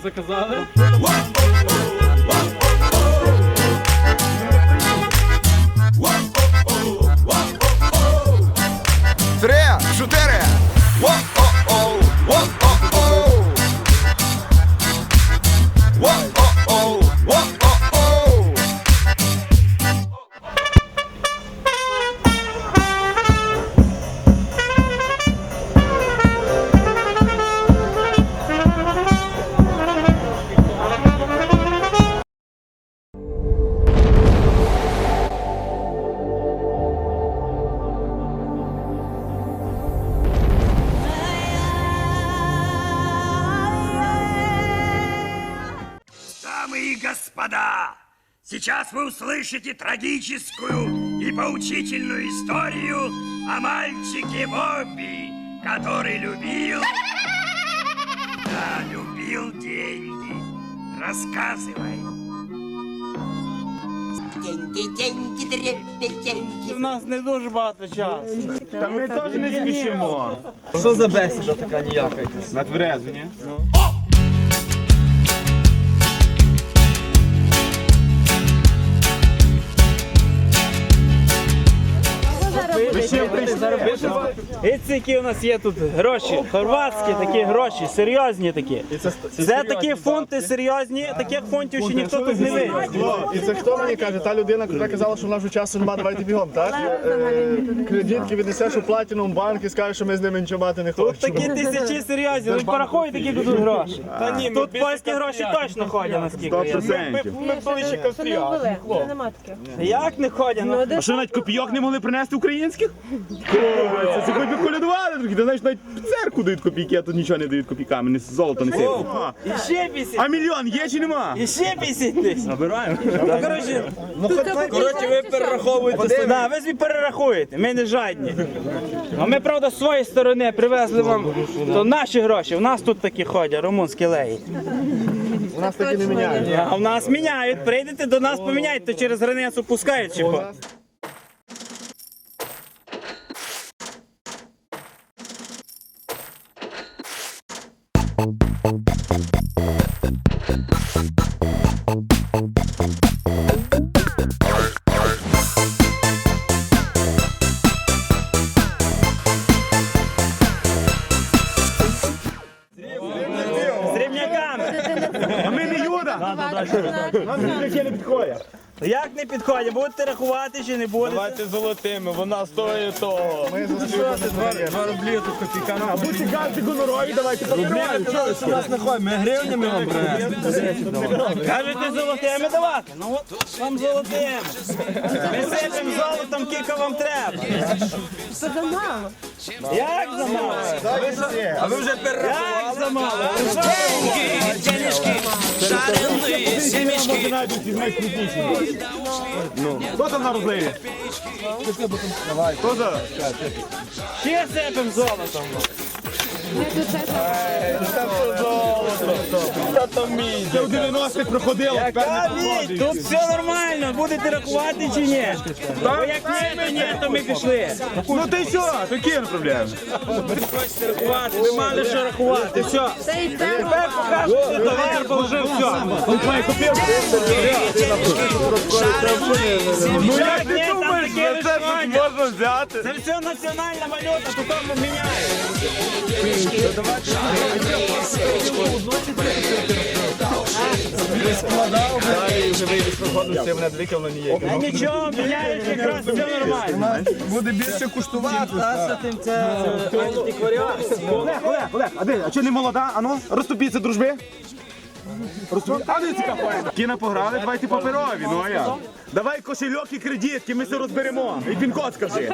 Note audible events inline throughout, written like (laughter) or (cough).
собі заказали. Дамы и господа, сейчас вы услышите трагическую и поучительную историю о мальчике Бобби, который любил... Да, любил деньги. Рассказывай. Деньги, деньги, дребеденьги. У нас не дуже багато часу. Та ми теж не спішимо. Що за бесіда така ніяка? На тверезу, ні? Siempre. Ці які у нас є тут гроші, хорватські такі гроші, серйозні такі. Це такі фунти серйозні, таких фунтів ще ніхто тут не видів. І це хто мені каже? Та людина, яка казала, що в нас вже часу немає, давайте бігом, так? Кредитки віднесеш у платінум банк і скажеш, що ми з ними нічого мати не Тут хочемо. такі тисячі серйозні, ви порахуйте, які тут гроші. Та ні, тут польські гроші точно ходять, наскільки. Ми ближче к Це не ввели, це нема таких. Як не ходять? Ну, А що навіть копійок не могли принести українських? (laughs) Це, це хоч би колядували трохи, ти знаєш, навіть церкву дають копійки, а тут нічого не дають копійками, не золото не. А. і ще 50, А мільйон є чи нема? і ще 50 тисяч. Набираємо. Ну, коротше, коротше, ви перераховуєте. Да, ви собі перерахуєте, ми не жадні. А ми, правда, з своєї сторони привезли вам то наші гроші. У нас тут такі ходять, румунські леї. У нас такі не міняють. А в нас міняють. Прийдете до нас, поміняйте, то через границю пускають чи що? З рівняками. А ми не Юда! Нам не підходять. Як не підходять? Будете рахувати чи не будете? Давайте золотими, вона стоїть того. Ми заслужені Два рублі тут копійками. А будьте карти гонорові, давайте папірові. нас не ходить, ми гривнями вам. Кажете золотими давати? Ну от вам золотими. Ми сипемо золотом, кілька вам треба. Це замало. Як замало? А ви вже Як замало? Ну, хто там на розливі? Давай, хто за? Ще сипемо золотом. Це у 90-х проходило, тепер не Кажіть, тут все нормально, будете рахувати чи ні? Бо як ні, то ні, то ми пішли. Ну ти що, які проблеми? Хочете рахувати, ви мали що рахувати, все. Це це. Тепер покажете товар, бо вже все. Ну Як ти думаєш, таке що це тут можна взяти? Це все національна валюта, тут міняє. Далі вже вийдеш проходимо, це мене двікав на ніяк. А нічого, міняють якраз все нормально. Буде більше куштувати. Олег, Олег, Олег, а де, а чи не молода? Ану, розступіться, дружби. Кіна пограли, давайте паперові, ну а я. Давай кошельок і кредитки, ми все розберемо. І пін-код скажи.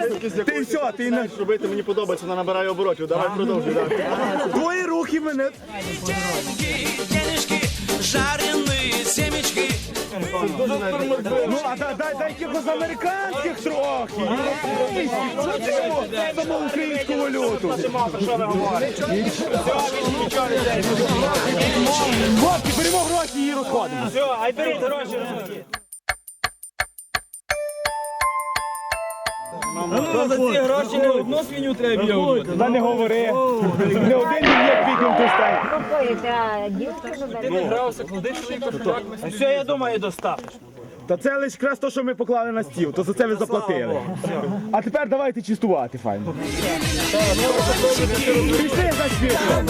Ти все, ти не... Робити мені подобається, вона набирає оборотів. Давай продовжуй. так. Твої рухи мене. денежки, жарені, семечки. Ну, а дай, дай, дай якихось американських трохи. Європейських. Що ти йому? Саму українську валюту. Хлопці, беремо гроші і розходимо. Все, ай беріть гроші. Ну, за ці гроші не одну свиню треба бігати. Та не говори. Не один є чоловіком ти стань. А все, я думаю, достатньо. Та це лише якраз то, що ми поклали на стіл, то за це ви заплатили. А тепер давайте чистувати, файно. Пішли за світло.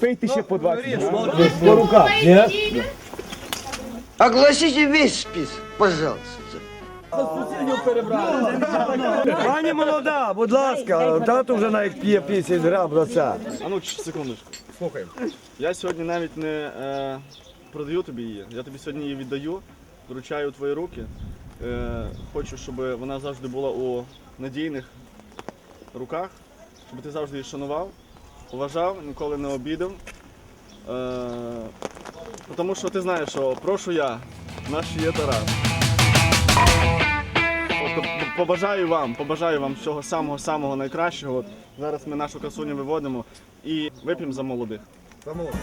Пийте ще по 20. Огласите весь список, пожалуйста. Пані молода, будь ласка, тато вже навіть п'є 50 грам за це. А ну, ч- секундочку. Слухай. Я сьогодні навіть не е, продаю тобі її. Я тобі сьогодні її віддаю, вручаю у твої руки. Е, хочу, щоб вона завжди була у надійних руках, щоб ти завжди її шанував, поважав, ніколи не обідав. Е, тому що ти знаєш, що прошу я, наш є Тарас. Тобто побажаю вам, побажаю вам всього самого самого найкращого. Зараз ми нашу красуню виводимо і вип'ємо за молодих. За молодих.